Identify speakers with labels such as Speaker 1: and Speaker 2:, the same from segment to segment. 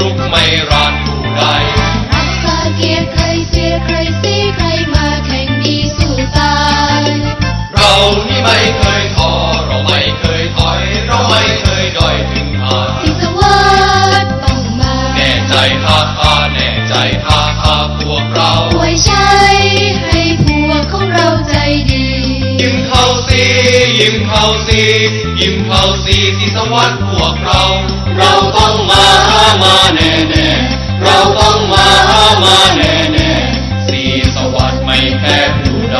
Speaker 1: รุกไม่รานผู้ใด
Speaker 2: รักษาเกียรติใครเสียใครสีใครมาแข่งดีสู้ตาย
Speaker 1: เรานี่ไม่เคยท้อเราไม่เคยถอย เราไม่เคยด้อยถึงหา
Speaker 2: สิสวัสดิ์ต้องมา
Speaker 1: แน่ใจท่าท่าแน่ใจท่าท่าพวกเรา
Speaker 2: ยิ้
Speaker 1: มเข้าสิยิ้มเข้าสิสิสวัสดิ์พวกเรา เราต้องมาหามาแน่แน่เราต้องมาหามาแน่แน่สีสวัสดิ์ไม่แพ้ผู้ใด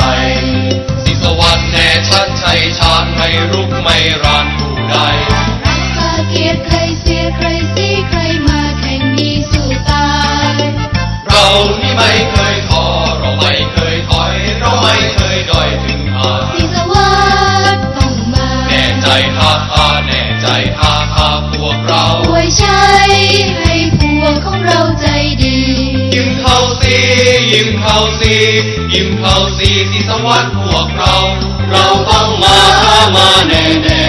Speaker 1: สีสวัสดิ์แน่ชัดชัยชาญไม่รุกไม่รานผู้ใด
Speaker 2: รักษาเกียรติใครเสียใครสีใครมาแข่งดีสู้ตาย
Speaker 1: เรานี่ไม่เคยาท่าพวกเรา
Speaker 2: อวยชัยให้พวกของเราใจดี
Speaker 1: ยิ้มเข้าสิยิ้มเข้าสิยิ้มเข้าสิสิสวัสดิ์พวกเรา เราต้องมาหามาแน่แน่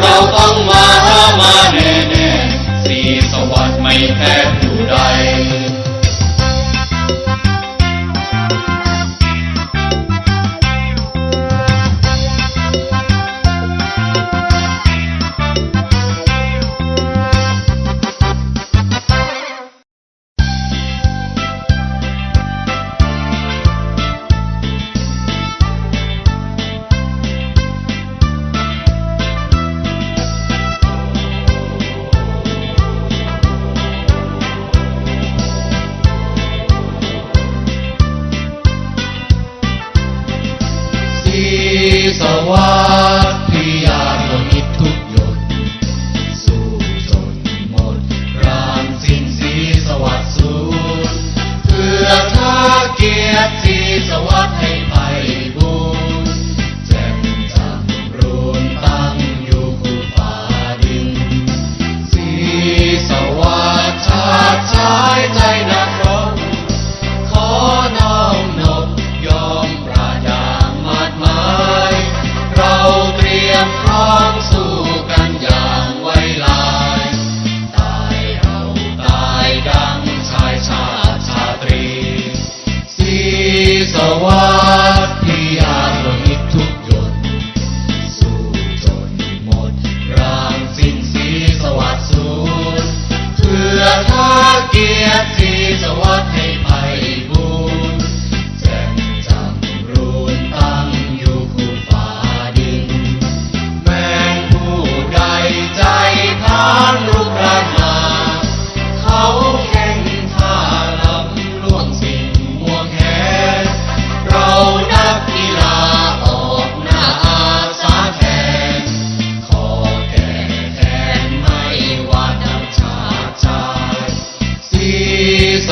Speaker 1: เราต้องมาหามาแน่แน่สีสวัสดิ์ไม่แพ้ผู้ใด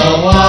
Speaker 1: the.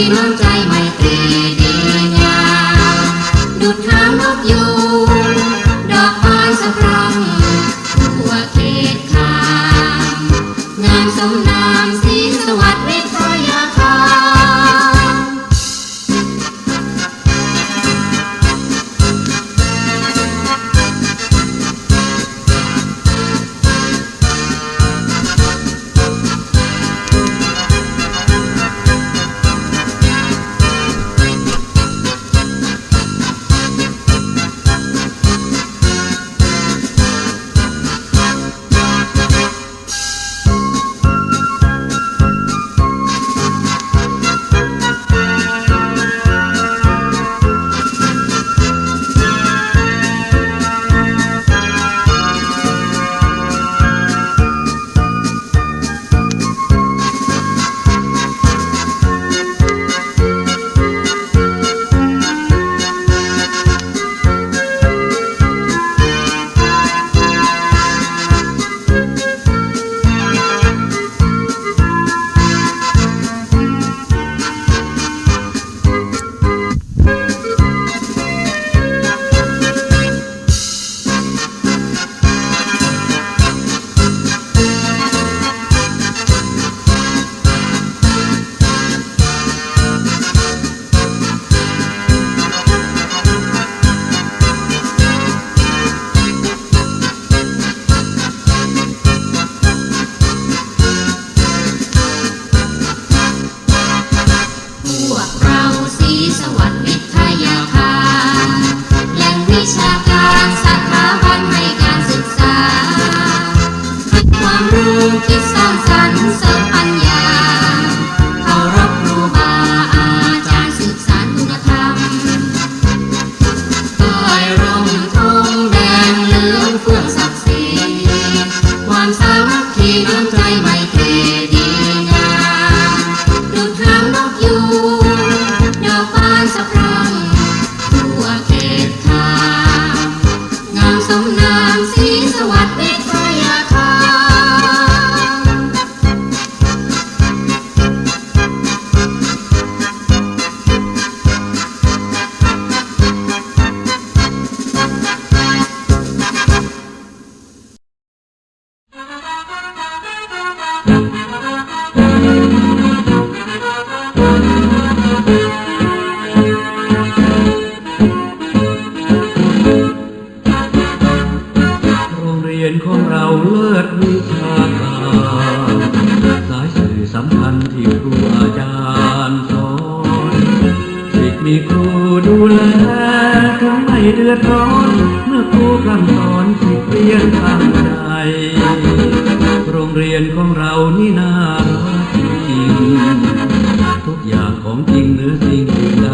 Speaker 1: ีน้ำใจ
Speaker 3: ที่น้ำใจไม่ เราเลิศวิ
Speaker 4: ชาการสายสื่อสำคัญที่ครูอาจารย์สอนศิษมีครูดูแลถึงไม่เดือดร้อน เมื่อครูกำสอนศิษย์เรียนทางใจ โรงเรียนของเรานี่น่ารักจริงทุกอย่างของจริงเหนือสิ่งใด